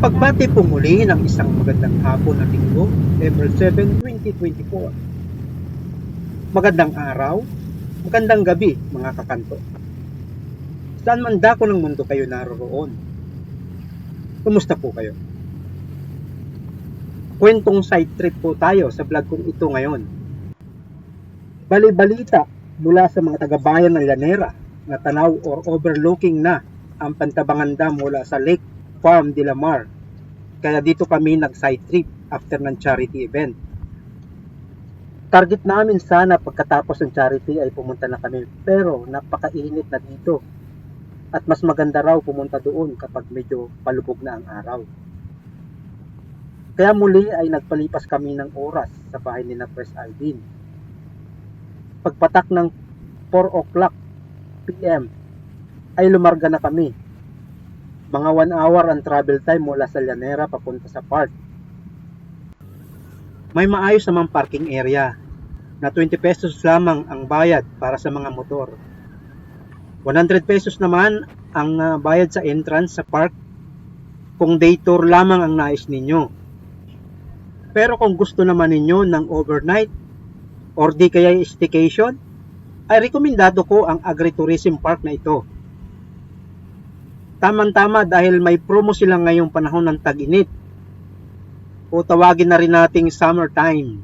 Pagbati po muli ng isang magandang hapon na linggo, April 7, 2024. Magandang araw, magandang gabi mga kakanto. Saan man dako ng mundo kayo naroroon? Kumusta po kayo? Kwentong side trip po tayo sa vlog kong ito ngayon. Bali-balita mula sa mga taga-bayan ng Llanera na tanaw or overlooking na ang Pantabangan Dam mula sa Lake Farm de la Mar. Kaya dito kami nag-side trip after ng charity event. Target namin sana pagkatapos ng charity ay pumunta na kami pero napakainit na dito. At mas maganda raw pumunta doon kapag medyo palubog na ang araw. Kaya muli ay nagpalipas kami ng oras sa bahay ni na Pres Alvin. Pagpatak ng 4 o'clock PM ay lumarga na kami. Mga 1 hour ang travel time mula sa Llanera papunta sa park. May maayos namang parking area na 20 pesos lamang ang bayad para sa mga motor. 100 pesos naman ang ah, bayad sa entrance sa park kung day tour lamang ang nais ninyo. Pero kung gusto naman ninyo ng overnight or di kaya staycation, ay rekomendado ko ang agritourism park na ito. Tamang-tama dahil may promo sila ngayong panahon ng tag-init o tawagin na rin nating summertime.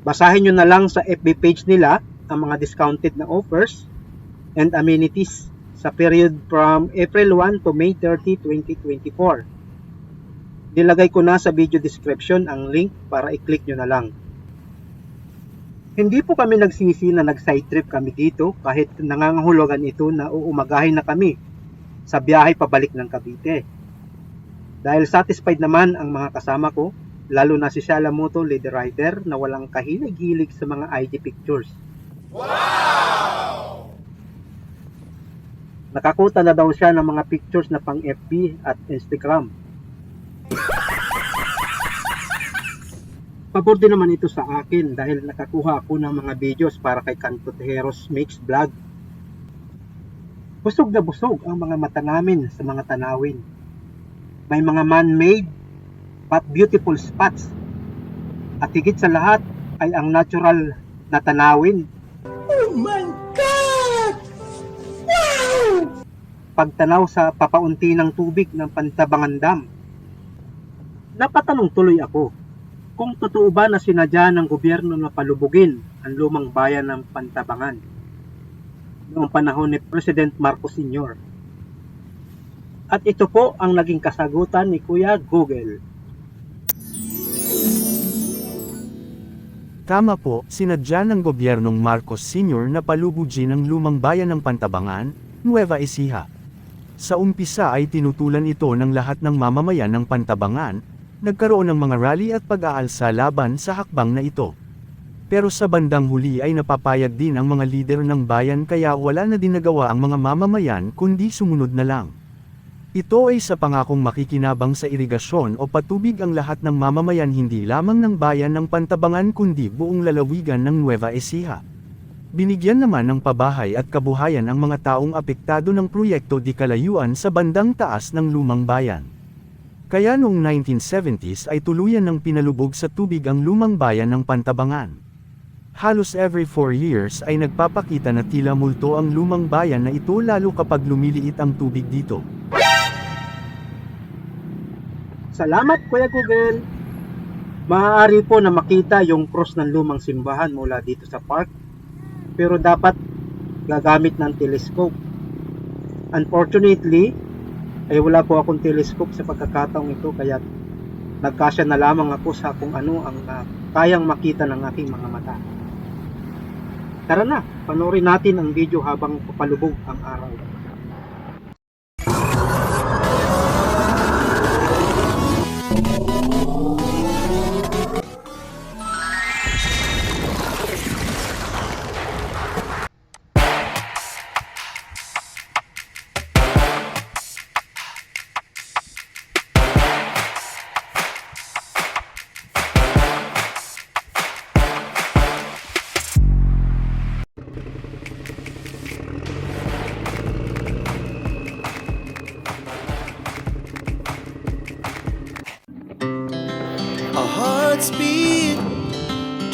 Basahin nyo na lang sa FB page nila ang mga discounted na offers and amenities sa period from April 1 to May 30, 2024. Nilagay ko na sa video description ang link para i-click nyo na lang. Hindi po kami nagsisi na nag-side trip kami dito kahit nangangahulugan ito na uumagahin na kami sa biyahe pabalik ng Cavite. Dahil satisfied naman ang mga kasama ko, lalo na si Shalamoto leader writer na walang kahilig-hilig sa mga ID pictures. Nakakuta na daw siya ng mga pictures na pang FB at Instagram. Pabor din naman ito sa akin dahil nakakuha ako ng mga videos para kay Kanto Tejeros Mix Vlog. Busog na busog ang mga mata namin sa mga tanawin. May mga man-made but beautiful spots. At higit sa lahat ay ang natural na tanawin. Oh my God! Wow! Pagtanaw sa papaunti ng tubig ng Pantabangan Dam. Napatanong tuloy ako kung totoo ba na sinadya ng gobyerno na palubugin ang lumang bayan ng Pantabangan noong panahon ni President Marcos Sr. At ito po ang naging kasagutan ni Kuya Google. Tama po, sinadya ng gobyernong Marcos Sr. na palubugin ang lumang bayan ng Pantabangan, Nueva Ecija. Sa umpisa ay tinutulan ito ng lahat ng mamamayan ng Pantabangan, nagkaroon ng mga rally at pag-aalsa laban sa hakbang na ito. Pero sa bandang huli ay napapayag din ang mga lider ng bayan kaya wala na din nagawa ang mga mamamayan kundi sumunod na lang. Ito ay sa pangakong makikinabang sa irigasyon o patubig ang lahat ng mamamayan hindi lamang ng bayan ng Pantabangan kundi buong lalawigan ng Nueva Ecija. Binigyan naman ng pabahay at kabuhayan ang mga taong apektado ng proyekto di kalayuan sa bandang taas ng lumang bayan. Kaya noong 1970s ay tuluyan ng pinalubog sa tubig ang lumang bayan ng Pantabangan. Halos every 4 years ay nagpapakita na tila multo ang lumang bayan na ito lalo kapag lumiliit ang tubig dito. Salamat Kuya Google. Maaari po na makita yung cross ng lumang simbahan mula dito sa park. Pero dapat gagamit ng telescope. Unfortunately, ay wala po akong telescope sa pagkakataong ito kaya nagkasya na lamang ako sa kung ano ang ah, kayang makita ng aking mga mata. Tara na, panoorin natin ang video habang papalubog ang araw.